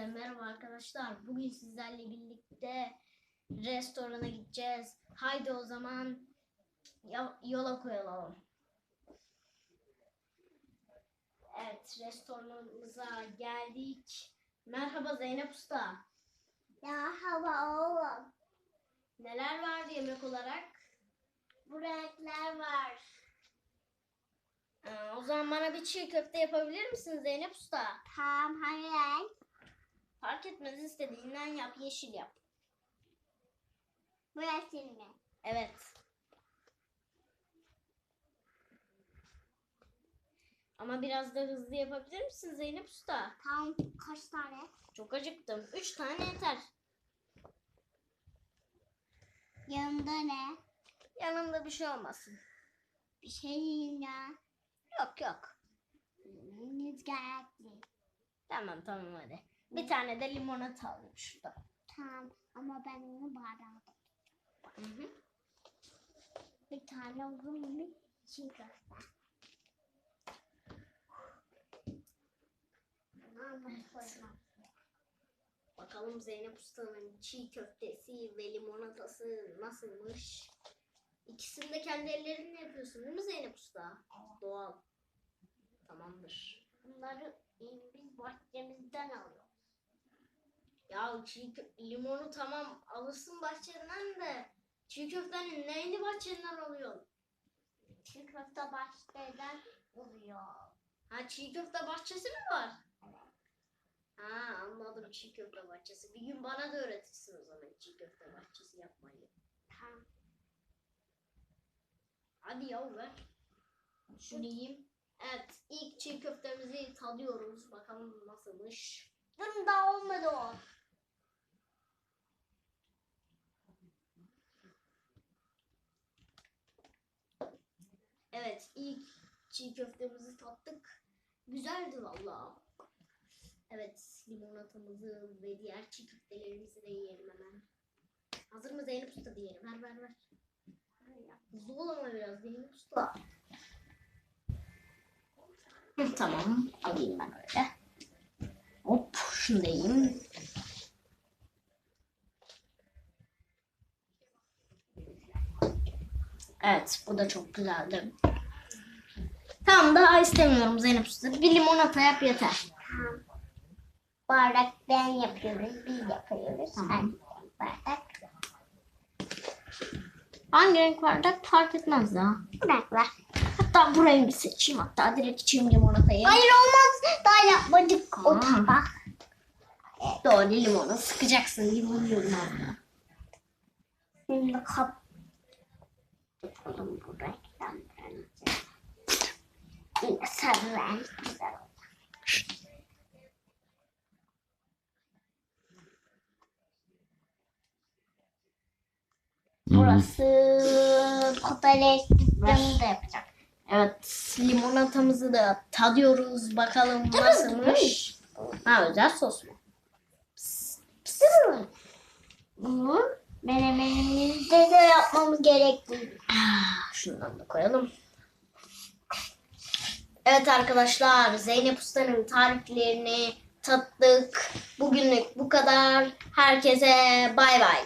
Hepinize merhaba arkadaşlar. Bugün sizlerle birlikte restorana gideceğiz. Haydi o zaman yola koyulalım. Evet, restoranımıza geldik. Merhaba Zeynep Usta. Hava oğlum. Neler var yemek olarak? Bu renkler var. Ee, o zaman bana bir çiğ köfte yapabilir misin Zeynep Usta? Tam hangi renk? Fark etmez istediğinden yap, yeşil yap. Bu resim mi? Evet. Ama biraz da hızlı yapabilir misin Zeynep Usta? Tam kaç tane? Çok acıktım. Üç tane yeter. Yanında ne? Yanında bir şey olmasın. Bir şey yiyeyim ya. Yok yok. Neyiniz gerekli? Tamam tamam hadi. Bir tane de limonata alayım şurada. Tamam ama ben onu bardağa Hı hı. Bir tane uzun bir çiğ köfte. Aman koymam. Bakalım Zeynep Usta'nın çiğ köftesi ve limonatası nasılmış? İkisini de kendi ellerinle yapıyorsun değil mi Zeynep Usta? Doğal. Tamamdır. Bunları biz bahçemizden alıyoruz. Ya çiğ kö- limonu tamam alırsın bahçeden de çiğ köftenin neyini bahçenden alıyorsun? Çiğ köfte bahçeden oluyor. Ha çiğ köfte bahçesi mi var? Evet. Ha anladım çiğ köfte bahçesi. Bir gün bana da öğretirsin o zaman çiğ köfte bahçesi yapmayı. Tamam. Hadi yav ver. Şunu yiyeyim. Evet ilk çiğ köftemizi tadıyoruz. Bakalım nasılmış. Bunun daha olmadı o. Evet ilk çiğ köftemizi tattık. Güzeldi valla. Evet limonatamızı ve diğer çiğ köftelerimizi de yiyelim hemen. Hazır mı Zeynep Usta diyelim. Ver ver ver. Hızlı ama biraz Zeynep Usta. Tamam alayım ben öyle. Hop şunu da yiyeyim. Evet bu da çok güzeldi. Tamam daha istemiyorum Zeynep Usta. Bir limonata yap yeter. Tamam. Bardak ben yapıyoruz, biz yapıyoruz. Tamam. Bardak. Hangi renk bardak fark etmez daha. Bırak ver. Hatta bu rengi seçeyim hatta direkt içeyim limonatayı. Hayır olmaz. Daha yapmadık o Tamam. tabak. Doğru limonu sıkacaksın limon limonla. Şimdi kap. Yapalım bu renkten. Yine sarı renk güzel oldu. Burası patates düdüğünü de yapacak. Evet limonatamızı da tadıyoruz bakalım nasılmış. Ha özel sos mu? Bunu menemenimizde de yapmamız gerekli. Ah, Şundan da koyalım. Evet arkadaşlar Zeynep Usta'nın tariflerini tattık. Bugünlük bu kadar. Herkese bay bay.